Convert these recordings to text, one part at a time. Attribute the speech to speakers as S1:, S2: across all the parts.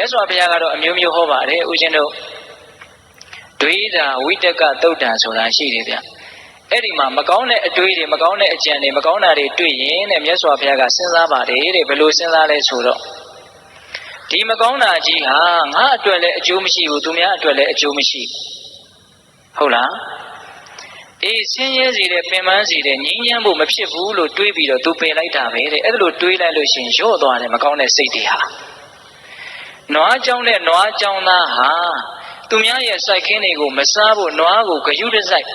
S1: မြတ်စွာဘုရားကတော့အမျိုးမျိုးဟောပါတယ်ဦးဇင်းတို့ဒွေတာဝိတကသုတ်တံဆိုတာရှိတယ်ဗျအဲ့ဒီမှာမကောင်းတဲ့အတွေးတွေမကောင်းတဲ့အကြံတွေမကောင်းတာတွေတွေ့ရင်တဲ့မြတ်စွာဘုရားကစဉ်းစားပါတယ်တဲ့ဘယ်လိုစဉ်းစားလဲဆိုတော့ဒီမကောင်းတာကြီးဟာငါအတွက်လည်းအကျိုးမရှိဘူးသူများအတွက်လည်းအကျိုးမရှိဟုတ်လားအေးဆင်းရဲစီတဲ့ပင်ပန်းစီတဲ့ငြိမ်းချမ်းဖို့မဖြစ်ဘူးလို့တွေးပြီးတော့သူပယ်လိုက်တာပဲတဲ့အဲ့ဒါလို့တွေးလိုက်လို့ရှိရင်ရော့သွားတယ်မကောင်းတဲ့စိတ်တွေဟာ နွားကြောင်းတဲ့နွားကြောင်းသားဟာသူများရဲ့စိုက်ခင်းတွေကိုမစားဖို့နွားကိုဂယုတစိုက်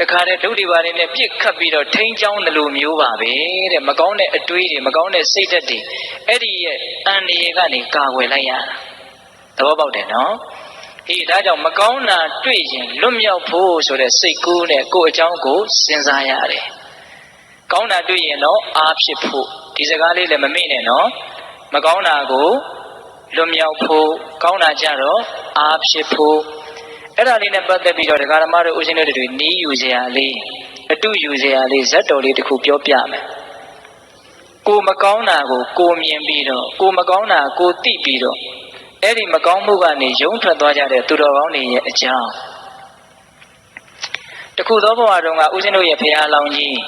S1: တခါတည်းဒုတိပါတွေနဲ့ပြစ်ခတ်ပြီးတော့ထိန်းချောင်းတယ်လို့မျိုးပါပဲတဲ့မကောင်းတဲ့အတွေးတွေမကောင်းတဲ့စိတ်ဓာတ်တွေအဲ့ဒီရဲ့အန္တရာယ်ကနေကာကွယ်လိုက်ရတာသဘောပေါက်တယ်နော်အေးဒါကြောင့်မကောင်းတာတွေ့ရင်လွတ်မြောက်ဖို့ဆိုတဲ့စိတ်ကူးနဲ့ကိုယ်အကြောင်းကိုစဉ်းစားရတယ်ကောင်းတာတွေ့ရင်တော့အားဖြစ်ဖို့ဒီစကားလေးလည်းမမေ့နဲ့နော်မကောင်းတာကို လွတ်မြောက်ဖို့ကောင်းတာကြတော့အားဖြစ်ဖို့အဲ့ဒါလေးနဲ့ပတ်သက်ပြီးတော့ဒကာဓမ္မတို့ဦးဇင်းတို့တွေနီးယူစရာလေးအတုယူစရာလေးဇက်တော်လေးတစ်ခုပြောပြမယ်ကိုမကောင်းတာကိုကိုမြင်ပြီးတော့ကိုမကောင်းတာကိုသိပြီးတော့အဲ့ဒီမကောင်းမှုကနေယုံထွက်သွားကြတဲ့သူတော်ကောင်းတွေရဲ့အကြောင်းတခုသောဘဝတုန်းကဦးဇင်းတို့ရဲ့ဖရာလောင်ကြီး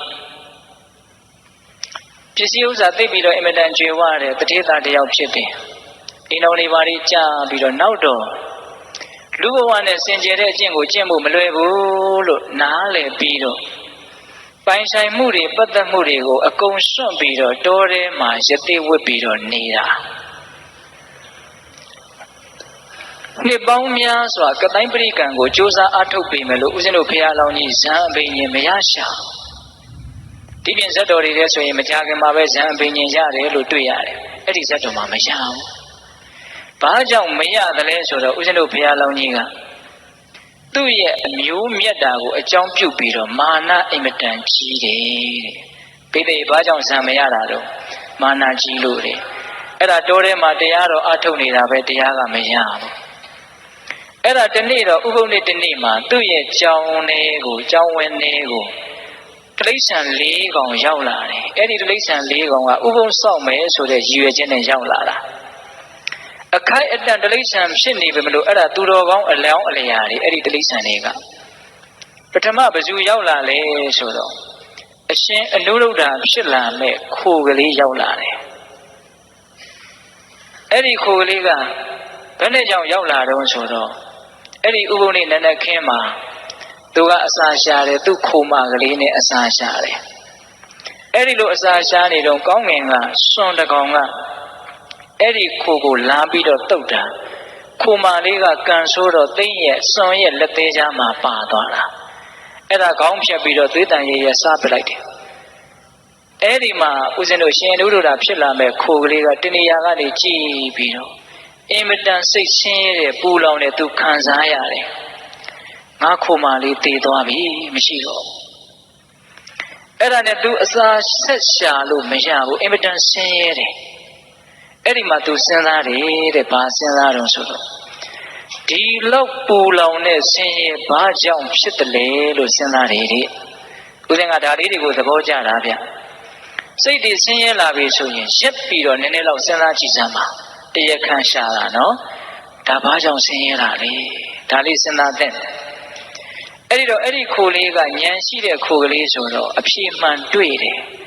S1: ပစ္စည်းဥစ္စာသိပြီးတော့အင်မတန်ကြွယ်ဝတဲ့တတိယတယောက်ဖြစ်တယ် အိမ်တော်တွေဘာတွေကြာပြီးတော့နောက်တော့လူဘဝနဲ့စင်ကြယ်တဲ့အကျင့်ကိုကျင့်ဖို့မလွယ်ဘူးလို့နားလည်ပြီးတော့ပိုင်ဆိုင်မှုတွေပတ်သက်မှုတွေကိုအကုန်စွန့်ပြီးတော့တောထဲမှာရသေးဝတ်ပြီးတော့နေတာနှစ်ပေါင်းများစွာကတိုင်းပရိကံကိုစ조사အားထုတ်ပေမဲ့လို့ဦးဇင်းတို့ဖရာလောင်းကြီးဇံအဘိညာဉ်မရရှာဒီပြင်ဇတ်တော်တွေထဲဆိုရင်မကြခင်မှာပဲဇံအဘိညာဉ်ရတယ်လို့တွေ့ရတယ်အဲ့ဒီဇတ်တော်မှာမရဘူး ဘာကြောင့်မရသလဲဆိုတော့ဦးဇင်းတို့ဘုရားလောင်းကြီးကသူ့ရဲ့အမျိုးမြတ်တာကိုအကြောင်းပြုပြီးတော့မာနအိမ်မတန်ကြီးတယ်တဲ့ပိဋိဘာကြောင့်ဇံမရတာတော့မာနကြီးလို့တဲ့အဲ့ဒါတိုးထဲမှာတရားတော်အထုတ်နေတာပဲတရားကမရဘူးအဲ့ဒါတနေ့တော့ဥပုပ်နေ့တနေ့မှာသူ့ရဲ့ကြောင်းလေးကိုကြောင်းဝင်လေးကိုတိရစ္ဆာန်၄ကောင်ရောက်လာတယ်အဲ့ဒီတိရစ္ဆာန်၄ကောင်ကဥပုပ်ဆောက်မယ်ဆိုတဲ့ရည်ရွယ်ချက်နဲ့ရောက်လာတာ အခိုက်အတန့်တိရစ္ဆာန်ဖြစ်နေပြီမလို့အဲ့ဒါသူတော်ကောင်းအလောင်းအလျာတွေအဲ့ဒီတိရစ္ဆာန်တွေကပထမဘဇူရောက်လာလဲဆိုတော့အရှင်အနုရုဒ္ဓဖြစ်လာမဲ့ခိုကလေးရောက်လာတယ်အဲ့ဒီခိုကလေးကဘယ်နဲ့ကြောင့်ရောက်လာတော့ဆိုတော့အဲ့ဒီဥပုံနေနနခင်းမှာသူကအစာရှာတယ်သူ့ခိုမကလေးနဲ့အစာရှာတယ်အဲ့ဒီလိုအစာရှာနေတော့ကောင်းငင်ကစွန်တကောင်က အဲ့ဒီခိုကိုလာပြီးတော့တုတ်တာခိုမာလေးကကန်ဆိုးတော့သိမ့်ရဲ့စွန်ရဲ့လက်သေးချာမှာပါသွားတာအဲ့ဒါခေါင်းဖြတ်ပြီးတော့သွေးတန်ရရဲ့စားပလိုက်တယ်အဲ့ဒီမှာဦးဇင်းတို့ရှင်တို့တာဖြစ်လာမဲ့ခိုကလေးကတဏှာကနေကြည်ပြီးတော့အင်မတန်စိတ်ဆင်းရဲတဲ့ပူလောင်တဲ့သူခံစားရတယ်ငါခိုမာလေးတည်သွားပြီမရှိတော့အဲ့ဒါနဲ့သူအစာဆက်ရှာလို့မရဘူးအင်မတန်ဆင်းရဲတယ် အဲ့ဒီမှာသူစဉ်းစားတယ်တဲ့ဘာစဉ်းစားတော့ဆိုတော့ဒီလောက်ပူလောင်တဲ့ဆင်းရဲဘာကြောင့်ဖြစ်တယ်လဲလို့စဉ်းစားတယ်တဲ့ဦးဇင်းကဒါလေးတွေကိုသဘောကျတာဗျစိတ်တွေဆင်းရဲလာပြီဆိုရင်ရက်ပြီးတော့နည်းနည်းလောက်စဉ်းစားကြည့်စမ်းပါတရခန့်ရှာတာနော်ဒါဘာကြောင့်ဆင်းရဲတာလဲဒါလေးစဉ်းစားတဲ့အဲ့ဒီတော့အဲ့ဒီခိုလေးကညံရှိတဲ့ခိုကလေးဆိုတော့အဖြေမှန်တွေ့တယ်။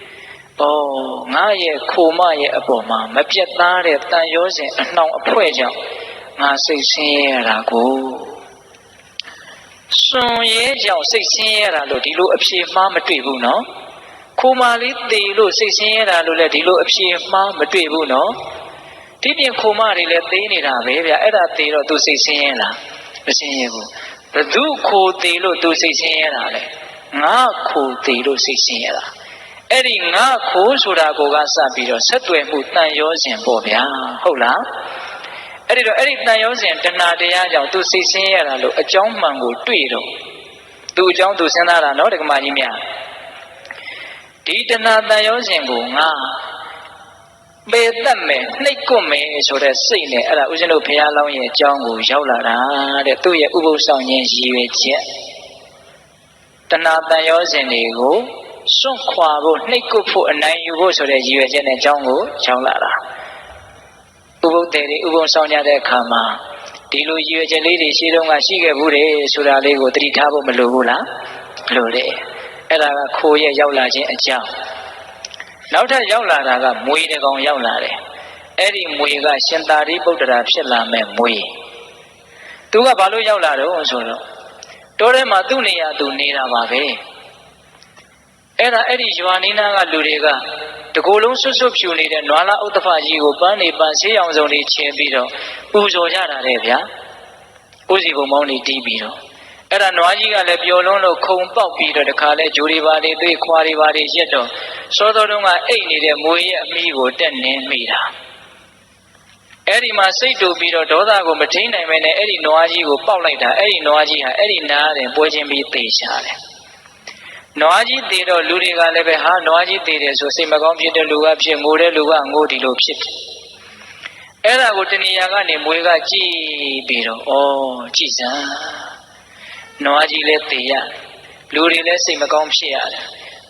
S1: အော်ငါရဲ့ခိုမရဲ့အပေါ်မှာမပြတ်သားတဲ့တန်ရောစဉ်အနှောင်အဖွဲကြောင့်ငါစိတ်ဆင်းရဲရတာကိုစွန်ရဲကြောင့်စိတ်ဆင်းရဲတာလို့ဒီလိုအဖြေမှားမတွေ့ဘူးနော်။ခိုမာလေးတည်လို့စိတ်ဆင်းရဲတာလို့လည်းဒီလိုအဖြေမှားမတွေ့ဘူးနော်။ဒီပြင်ခိုမတွေလည်းသေးနေတာပဲဗျအဲ့ဒါသေးတော့သူစိတ်ဆင်းရဲလားမဆင်းရဲဘူးဘသူခိုသေးလို့သူစိတ်ဆင်းရဲတာလဲငါခိုသေးလို့စိတ်ဆင်းရဲတာ အဲ့ဒီငါခိုးဆိုတာကိုကစပြီးတော့ဆက်သွယ်မှုတန်ရောစဉ်ပေါ့ဗျာဟုတ်လားအဲ့ဒီတော့အဲ့ဒီတန်ရောစဉ်တဏှာတရားကြောင့်သူစိတ်ဆင်းရဲတာလို့အကြောင်းမှန်ကိုတွေ့တော့သူအကြောင်းသူစဉ်းစားတာနော်ဒကမာကြီးများဒီတဏှာတန်ရောစဉ်ကိုငါပေတတ်မယ်နှိတ်ကွမယ်ဆိုတဲ့စိတ်နဲ့အဲ့ဒါဦးဇင်းတို့ဘုရားလောင်းရဲ့အကြောင်းကိုရောက်လာတာတဲ့သူ့ရဲ့ဥပုသ်ဆောင်ခြင်းရည်ရွယ်ချက်တဏှာတန်ရောစဉ်တွေကို စွန့်ခွာဖို့နှိတ်ကွဖို့အနိုင်ယူဖို့ဆိုတဲ့ရည်ရွယ်ချက်နဲ့အကြောင်းကိုရောက်လာတာဥပုသ်သည်တွေဥပုံဆောင်ကြတဲ့အခါမှာဒီလိုရည်ရွယ်ချက်လေးတွေရှိတော့ကရှိခဲ့ဘူးတယ်ဆိုတာလေးကိုသတိထားဖို့မလိုဘူးလားလိုတယ်အဲ့ဒါကခိုးရဲ့ရောက်လာခြင်းအကြောင်းနောက်ထပ်ရောက်လာတာကမွေတကောင်ရောက်လာတယ်အဲ့ဒီမွေကရှင်သာရိပုတ္တရာဖြစ်လာမဲ့မွေသူကဘာလို့ရောက်လာတော့ဆိုတော့တောထဲမှာသူ့နေရာသူနေတာပါပဲ အဲ့ဒါအဲ့ဒီရွာနီးနားကလူတွေကတကိုယ်လုံးဆွတ်ဆွတ်ဖြူနေတဲ့နွားလာဥတ္တဖကြီးကိုပန်းနေပန်းဆေးရောင်စုံတွေချင်ပြီးတော့ပူဇော်ကြတာတဲ့ဗျာဥစီဘုံမောင်းနေတီးပြီးတော့အဲ့ဒါနွားကြီးကလည်းပျော်လွန်းလို့ခုံပေါက်ပြီးတော့တခါလဲဂျိုတွေပါတွေသွေးခွာတွေပါတွေရက်တော့စောတော်တုန်းကအိတ်နေတဲ့မွေရဲ့အမိကိုတက်နေမိတာအဲ့ဒီမှာစိတ်တူပြီးတော့ဒေါသကိုမထိန်နိုင်မဲနဲ့အဲ့ဒီနွားကြီးကိုပေါက်လိုက်တာအဲ့ဒီနွားကြီးဟာအဲ့ဒီနားတယ်ပွဲချင်းပြီးသေချာတယ် နွားကြီးသေတော့လူတွေကလည်းပဲဟာနွားကြီးသေတယ်ဆိုစိတ်မကောင်းဖြစ်တဲ့လူကဖြစ်ငိုတဲ့လူကငိုဒီလိုဖြစ်တယ်အဲ့ဒါကိုတဏှာကနေမွေကကြည်ပြီးတော့ဩကြည်စမ်းနွားကြီးလည်းသေရလူတွေလည်းစိတ်မကောင်းဖြစ်ရတယ်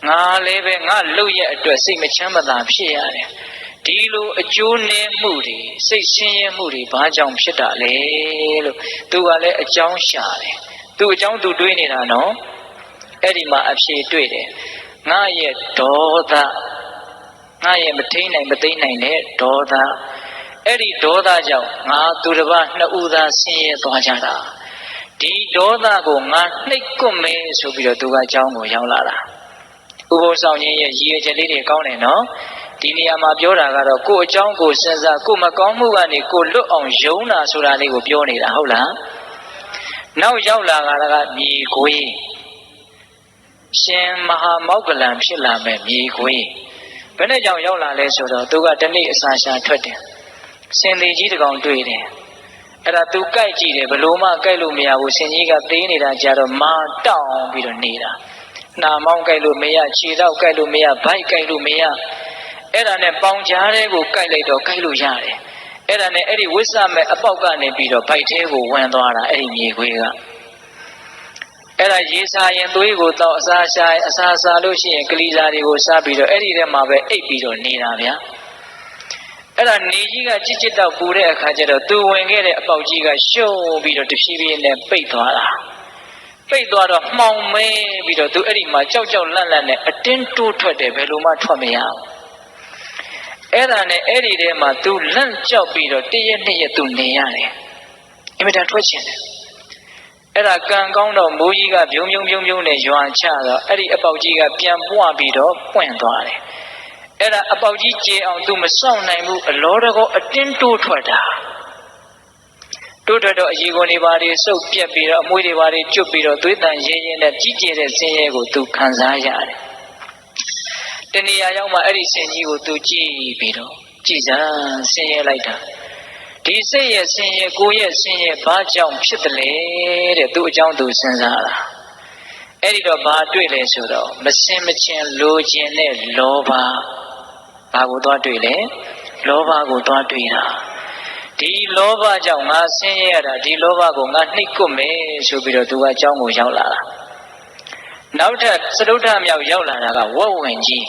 S1: ငါလည်းပဲငါလှုပ်ရဲ့အတွက်စိတ်မချမ်းမသာဖြစ်ရတယ်ဒီလိုအကျိုးနည်းမှုတွေစိတ်ဆင်းရဲမှုတွေဘာကြောင့်ဖြစ်တာလဲလို့သူကလည်းအကြောင်းရှာတယ်သူအကြောင်းသူတွေးနေတာနော် အဲ့ဒီမှာအဖြေတွေ့တယ်ငါရဲ့ဒေါသငါရဲ့မထိန်နိုင်မသိနိုင်တဲ့ဒေါသအဲ့ဒီဒေါသကြောင့်ငါသူတစ်ပါးနှစ်ဦးသားဆင်းရဲသွားကြတာဒီဒေါသကိုငါနှိပ်ကွမယ်ဆိုပြီးတော့သူကအကြောင်းကိုရောက်လာတာဥပုသ်ဆောင်ခြင်းရဲ့ရည်ရွယ်ချက်လေးတွေကောင်းတယ်နော်ဒီနေရာမှာပြောတာကတော့ကိုယ်အကြောင်းကိုစဉ်းစားကိုယ်မကောင်းမှုကနေကိုယ်လွတ်အောင်ယုံတာဆိုတာလေးကိုပြောနေတာဟုတ်လားနောက်ရောက်လာတာကမြေခွေး ရှင်မဟာမောက္ကလံဖြစ်လာမဲ့မြေခွေးဘယ်နဲ့ကြောင့်ရောက်လာလဲဆိုတော့သူကတနေ့အစာရှာထွက်တယ်စင်သေးကြီးတကောင်တွေ့တယ်အဲ့ဒါသူကြိုက်ကြည့်တယ်ဘလို့မှကြိုက်လို့မရဘူးစင်ကြီးကသေးနေတာကြတော့မာတောင်းပြီးတော့နေတာနှာမောင်းကြိုက်လို့မရခြေတော့ကြိုက်လို့မရဗိုက်ကြိုက်လို့မရအဲ့ဒါနဲ့ပေါင်ကြားတဲ့ကိုကြိုက်လိုက်တော့ကြိုက်လို့ရတယ်အဲ့ဒါနဲ့အဲ့ဒီဝိဆမဲ့အပေါက်ကနေပြီးတော့ဗိုက်သေးကိုဝင်သွားတာအဲ့ဒီမြေခွေးက အဲ့ဒါရေစာရင်သွေးကိုတော့အစာရှာအစာစားလို့ရှိရင်ကလေးစားတွေကိုစားပြီးတော့အဲ့ဒီထဲမှာပဲအိပ်ပြီးတော့နေတာဗျာအဲ့ဒါနေကြီးကကြစ်ကြစ်တော့ပူတဲ့အခါကျတော့သူဝင်ခဲ့တဲ့အပေါက်ကြီးကရှုံပြီးတော့တဖြည်းဖြည်းနဲ့ပိတ်သွားတာပိတ်သွားတော့မှောင်မဲပြီးတော့သူအဲ့ဒီမှာကြောက်ကြောက်လန့်လန့်နဲ့အတင်းတိုးထွက်တယ်ဘယ်လိုမှထွက်မရဘူးအဲ့ဒါနဲ့အဲ့ဒီထဲမှာ तू လန့်ကြောက်ပြီးတော့တရက်နှစ်ရက် तू နေရတယ်အင်မတန်ထွက်ချင်တယ် အဲ့ဒါကံကောင်းတော့မိုးကြီးကပြုံပြုံပြုံပြုံနဲ့ရွာချတော့အဲ့ဒီအပေါက်ကြီးကပြန်ပွားပြီးတော့ပွင့်သွားတယ်အဲ့ဒါအပေါက်ကြီးကျေအောင်သူမစောင့်နိုင်ဘူးအလောတကောအတင်းတိုးထွက်တာတိုးထွက်တော့အရေကုန်တွေပါတွေစုပ်ပြက်ပြီးတော့အမွှေးတွေပါတွေကျွတ်ပြီးတော့သွေးတန်ရင်းရင်းနဲ့ကြီးကျယ်တဲ့ဆင်းရဲကိုသူခံစားရတယ်တဏှာရောက်မှအဲ့ဒီဆင်းကြီးကိုသူကြည့်ပြီးတော့ကြည်စမ်းဆင်းရဲလိုက်တာ ဒီစိတ်ရဲ့ဆင်းရဲကိုယ်ရဲ့ဆင်းရဲဘာကြောင့်ဖြစ်တယ်လဲတဲ့သူ့အကြောင်းသူစဉ်းစားတာအဲ့ဒီတော့ဘာတွေ့လဲဆိုတော့မစင်မချင်းလိုချင်တဲ့လောဘဘာကိုသွားတွေ့လဲလောဘကိုသွားတွေ့တာဒီလောဘကြောင့်ငါဆင်းရဲရတာဒီလောဘကိုငါနှိပ်ကွမယ်ဆိုပြီးတော့သူကအကြောင်းကိုရောက်လာတာနောက်ထပ်စတုထမြောက်ရောက်လာတာကဝက်ဝင်ကြီး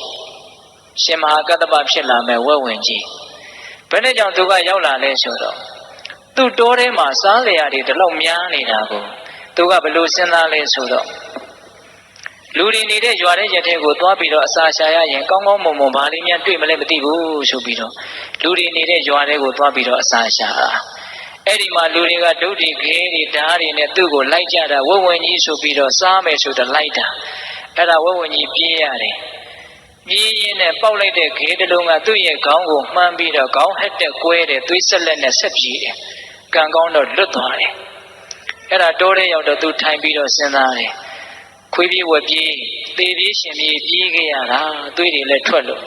S1: ရှင်မဟာကတ္တပဖြစ်လာမဲ့ဝက်ဝင်ကြီးဘ ယ်နဲ့ကြောင့်သူကရောက်လာလဲဆိုတော့သူ့တိုးထဲမှာစားလျာတွေဒီလောက်များနေတာကိုသူကဘလို့စဉ်းစားလဲဆိုတော့လူတွေနေတဲ့ရွာတဲ့ရက်တဲ့ကိုသွားပြီးတော့အစာရှာရရင်ကောင်းကောင်းမွန်မွန်ဘာလေးများတွေ့မလဲမသိဘူးဆိုပြီးတော့လူတွေနေတဲ့ရွာတဲ့ကိုသွားပြီးတော့အစာရှာတာအဲ့ဒီမှာလူတွေကဒုတိခဲတွေဓာတ်တွေနဲ့သူ့ကိုလိုက်ကြတာဝဝဝင်ကြီးဆိုပြီးတော့စားမယ်ဆိုတော့လိုက်တာအဲ့ဒါဝဝဝင်ကြီးပြေးရတယ် ပြေးရင်းနဲ့ပေါက်လိုက်တဲ့ခဲတလုံးကသူ့ရဲ့ခေါင်းကိုမှန်းပြီးတော့ခေါင်းဟက်တဲ့ကွဲတဲ့သွေးဆက်လက်နဲ့ဆက်ပြေးတယ်ကံကောင်းတော့လွတ်သွားတယ်အဲ့ဒါတိုးတဲ့ရောက်တော့သူထိုင်ပြီးတော့စဉ်းစားတယ်ခွေးပြေးဝက်ပြေးသေပြေးရှင်ပြေးပြေးခဲ့ရတာသွေးတွေလည်းထွက်လို့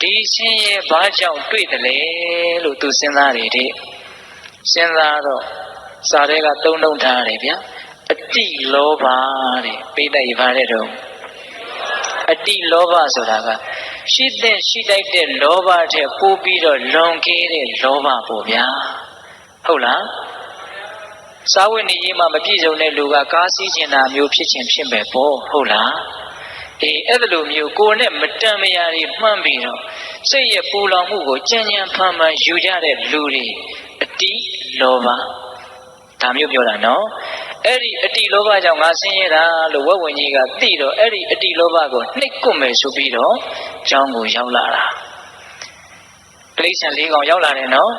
S1: ဒီဆင်းရဲဘာကြောင့်တွေ့တယ်လဲလို့သူစဉ်းစားတယ်တဲ့စဉ်းစားတော့စာတွေကသုံးလုံးထားတယ်ဗျာအတိလောဘတဲ့ပိဋကရပါတဲ့တော့ အတိလောဘဆိုတာကရှိတဲ့ရှိတိုက်တဲ့လောဘထက်ပိုပြီးတော့လွန်ကဲတဲ့လောဘပေါ့ဗျာဟုတ်လားစာဝတ်နေရေးမှာမပြည့်စုံတဲ့လူကကားစီးကျင်တာမျိုးဖြစ်ခြင်းဖြစ်မယ်ပေါ့ဟုတ်လားအေးအဲ့ဒါလိုမျိုးကိုယ်နဲ့မတန်မရာတွေမှန်းပြီးတော့စိတ်ရဲ့ပူလောင်မှုကိုကြံ့ကြံ့ဖန်ဖန်ယူကြတဲ့လူတွေအတိလောဘဒါမျိုးပြောတာနော် အဲ့ဒီအတိလောဘကြောင့်ငါဆင်းရဲတာလို့ဝက်ဝင်ကြီးကသိတော့အဲ့ဒီအတိလောဘကိုနှိပ်ကွမယ်ဆိုပြီးတော့ကျောင်းကိုရောက်လာတာတိရစ္ဆာန်၄ကောင်ရောက်လာတယ်နော်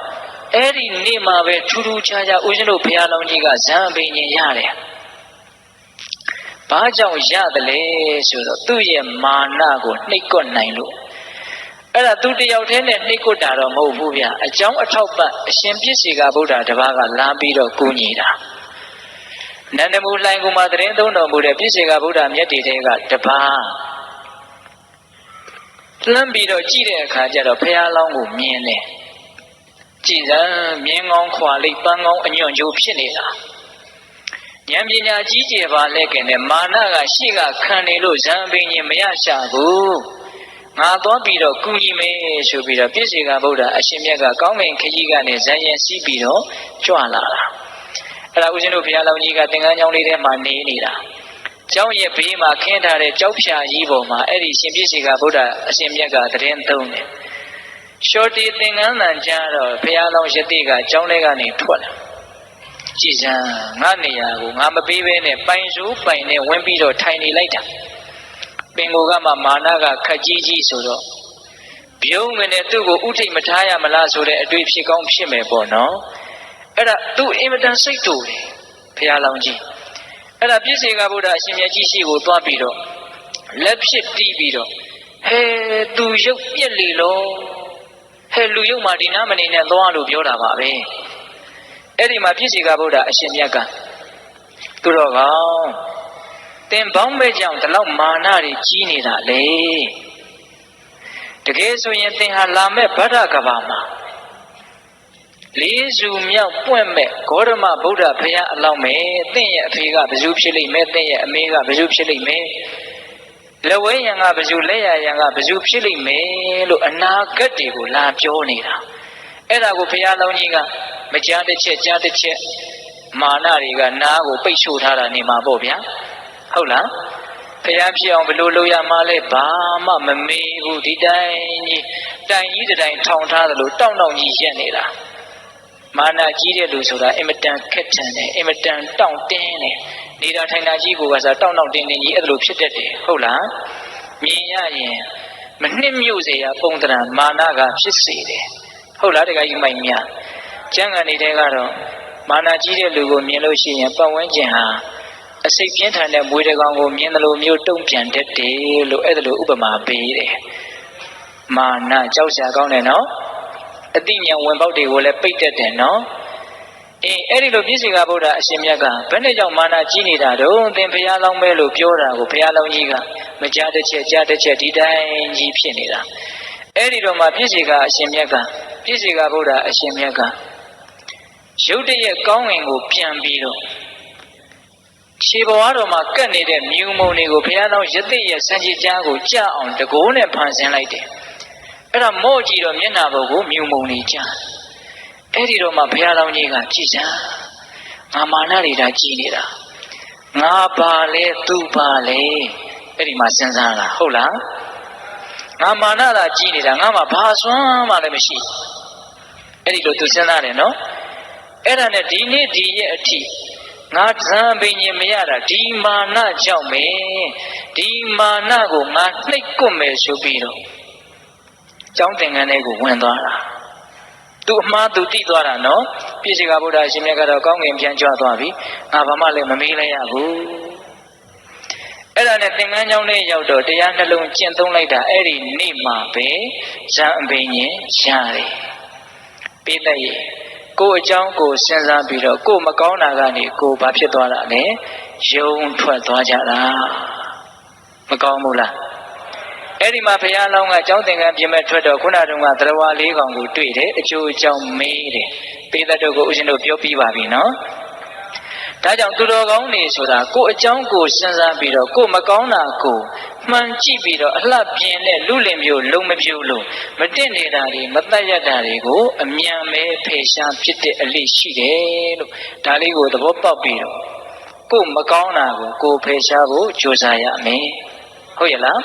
S1: အဲ့ဒီနေ့မှာပဲထူးထူးခြားခြားဦးဇင်းတို့ဘုရားလုံးကြီးကဇံအပင်ကြီးရတယ်ဘာကြောင့်ရတယ်လဲဆိုတော့သူ့ရဲ့မာနကိုနှိပ်ကွနိုင်လို့အဲ့ဒါသူတယောက်တည်းနဲ့နှိပ်ကွတာတော့မဟုတ်ဘူးဗျအကြောင်းအထောက်ပံ့အရှင်ပြည့်စေကဗုဒ္ဓတပါးကလာပြီးတော့ကူညီတာ နန္ဒမူလှိုင်ကူမှာသတင်းသုံးတော်မူတဲ့ပြည့်စေကဗုဒ္ဓမြတ်တည်တဲ့ကတပါးလှမ်းပြီးတော့ကြည့်တဲ့အခါကျတော့ဖះလောင်းကိုမြင်တယ်ကြည်စံမြင်းကောင်းခွာလိပ်ပန်းကောင်းအညွန့်ကျိုးဖြစ်နေတာဉာဏ်ပညာကြီးကျယ်ပါလဲခင်တဲ့မာနကရှေ့ကခံနေလို့ဇံပင်ရင်မရရှာဘူးငါသွားပြီးတော့ကုညီမယ်ဆိုပြီးတော့ပြည့်စေကဗုဒ္ဓအရှင်မြတ်ကကောင်းကင်ခကြီးကနေဇံရင်စီးပြီးတော့ကြွလာတာ အဲ့ဒါဦးဇင်းတို့ဘုရားလောင်းကြီးကသင်္ကန်းကျောင်းလေးထဲမှာနေနေတာကျောင်းရဲ့ဘေးမှာခင်းထားတဲ့ကြောက်ဖြာကြီးပေါ်မှာအဲ့ဒီရှင်ပြည့်စေကဗုဒ္ဓအရှင်မြတ်ကသတင်းသုံးတယ်ရှောတီသင်္ကန်းတန်ကြတော့ဘုရားလောင်းယတိကကျောင်းထဲကနေထွက်လာကြည်စံငါနေရာကိုငါမပေးဘဲနဲ့ပိုင်စုပိုင်နဲ့ဝင်ပြီးတော့ထိုင်နေလိုက်တာပင်ကိုကမှမာနကခက်ကြီးကြီးဆိုတော့ပြုံးမနဲ့သူ့ကိုဥထိတ်မထားရမလားဆိုတဲ့အတွေ့ဖြစ်ကောင်းဖြစ်မယ်ပေါ့နော် အဲ့ဒါသူ့အင်မတန်စိတ်တူတယ်ဘုရားလောင်းကြီးအဲ့ဒါပြည့်စေကဗုဒ္ဓအရှင်မြတ်ကြီးရှိကိုသွားပြီးတော့လက်ဖြစ်တီးပြီးတော့ဟဲသူရုပ်ပြက်လေလို့ဟဲလူရုပ်မှာဒီနာမနေနဲ့သွားလို့ပြောတာပါပဲအဲ့ဒီမှာပြည့်စေကဗုဒ္ဓအရှင်မြတ်ကသူတော်ကောင်းတင်ပေါင်းမဲ့ကြောင့်ဒီလောက်မာနတွေကြီးနေတာလေတကယ်ဆိုရင်သင်ဟာလာမဲ့ဗဒ္ဒကဘာမှာ လေးစုမြောက်ပွင့်မဲ့ဂေါရမဗုဒ္ဓဘုရားအလောင်းမဲ့သင်ရဲ့အဖေကဘယ်သူဖြစ်လိမ့်မယ်သင်ရဲ့အမေကဘယ်သူဖြစ်လိမ့်မယ်လက်ဝဲရံကဘယ်သူလက်ရရံကဘယ်သူဖြစ်လိမ့်မယ်လို့အနာဂတ်တွေကိုလာပြောနေတာအဲ့ဒါကိုဘုရားလောင်းကြီးကမကြားတစ်ချက်ကြားတစ်ချက်မာနတွေကနားကိုပိတ်ဆို့ထားတာနေမှာပေါ့ဗျာဟုတ်လားဖះဖြစ်အောင်ဘယ်လိုလုပ်ရမှာလဲဘာမှမမေးဘူးဒီတိုင်းကြီးတိုင်ကြီးတိုင်ထောင်ထားသလိုတောက်တောက်ကြီးရက်နေတာ မာနကြီးတဲ့လူဆိုတာအင်မတန်ခက်ထန်တယ်အင်မတန်တောင့်တင်းတယ်နေတာထိုင်တာကြီးကိုကစားတောင့်တောင့်တင်းတင်းကြီးအဲ့လိုဖြစ်တတ်တယ်ဟုတ်လားမြင်ရရင်မနှစ်မြို့စေရပုံတရံမာနကဖြစ်စေတယ်ဟုတ်လားတခါကြီးမိုက်မြကျမ်းဂန်နေတဲ့ကတော့မာနကြီးတဲ့လူကိုမြင်လို့ရှိရင်ပတ်ဝန်းကျင်ဟာအစိတ်ပြင်းထန်တဲ့မွေးတကောင်ကိုမြင်တယ်လို့မျိုးတုံ့ပြန်တတ်တယ်လို့အဲ့ဒါလိုဥပမာပေးတယ်မာနကြောက်စရာကောင်းတယ်နော် အတိညာဝင်ပေါက်တွေကိုလည်းပိတ်တတ်တယ်နော်အေးအဲ့ဒီလိုပြည့်စုံကဗုဒ္ဓအရှင်မြတ်ကဘယ်နဲ့ကြောင့်မာနကြီးနေတာတော့သင်ဘုရားလောင်းပဲလို့ပြောတာကိုဘုရားလောင်းကြီးကမကြားတစ်ချက်ကြားတစ်ချက်ဒီတိုင်းကြီးဖြစ်နေတာအဲ့ဒီတော့မှပြည့်စုံကအရှင်မြတ်ကပြည့်စုံကဗုဒ္ဓအရှင်မြတ်ကရုတ်တရက်ကောင်းငင်ကိုပြန်ပြီးတော့ခြေဘဝတော်မှာကတ်နေတဲ့မြူမုံတွေကိုဘုရားတော်ရသိရဲ့စံကြီးကြားကိုကြအောင်တကိုးနဲ့ဖန်ဆင်းလိုက်တယ် အဲ့ဒါမော့ကြည့်တော့မျက်နာဘုတ်ကိုမြူမုံနေကြအဲ့ဒီတော့မှဘုရားတော်ကြီးကကြည်စမ်းငါမာနတွေဒါကြည်နေတာငါပါလဲသူပါလဲအဲ့ဒီမှာစဉ်းစားတာဟုတ်လားငါမာနသာကြည်နေတာငါမှဘာစွမ်းမှလည်းမရှိအဲ့ဒီလိုသူစဉ်းစားတယ်နော်အဲ့ဒါနဲ့ဒီနေ့ဒီရဲ့အထိငါဇံပင်ရင်မရတာဒီမာနကြောင့်ပဲဒီမာနကိုငါနှိပ်ကွမယ်ဆိုပြီးတော့ ကျောင်းသင်္ကန်းထဲကိုဝင်သွားတာသူအမှားသူတိသွားတာနော်ပြည့်စကဗုဒ္ဓရှင်မြတ်ကတော့ကောင်းကင်ပြန်ကြွသွားပြီငါဘာမှလည်းမမေးလိုက်ရဘူးအဲ့ဒါနဲ့သင်္ကန်းကျောင်းထဲရောက်တော့တရားနှလုံးကျင့်သုံးလိုက်တာအဲ့ဒီနေ့မှာပဲဇံအပင်ရင်ရတယ်ပိသက်ရဲ့ကိုအကြောင်းကိုစဉ်းစားပြီးတော့ကိုမကောင်းတာကနေကိုဘာဖြစ်သွားတာလဲယုံထွက်သွားကြတာမကောင်းဘူးလား အဲ့ဒီမှာဘုရားလောင်းကကျောင်းသင်္ကန်းပြင်မဲ့ထွက်တော့ခုနတုန်းကသရဝါလေးကောင်ကိုတွေ့တယ်အကျိုးအကြောင်းမေးတယ်ပေသက်တို့ကိုဦးဇင်းတို့ပြောပြပါပြီနော်ဒါကြောင့်သူတော်ကောင်းနေဆိုတာကိုအကြောင်းကိုစဉ်းစားပြီးတော့ကိုမကောင်းတာကိုမှန်ကြည့်ပြီးတော့အလှပြင်းတဲ့လူလင်မျိုးလုံးမပြိုးလို့မတင့်နေတာတွေမတတ်ရတာတွေကိုအမြန်ပဲဖယ်ရှားဖြစ်တဲ့အလေးရှိတယ်လို့ဒါလေးကိုသဘောပေါက်ပြီးတော့ကိုမကောင်းတာကိုကိုဖယ်ရှားဖို့ကြိုးစားရမယ်ဟဟုတ်ရဲ့လား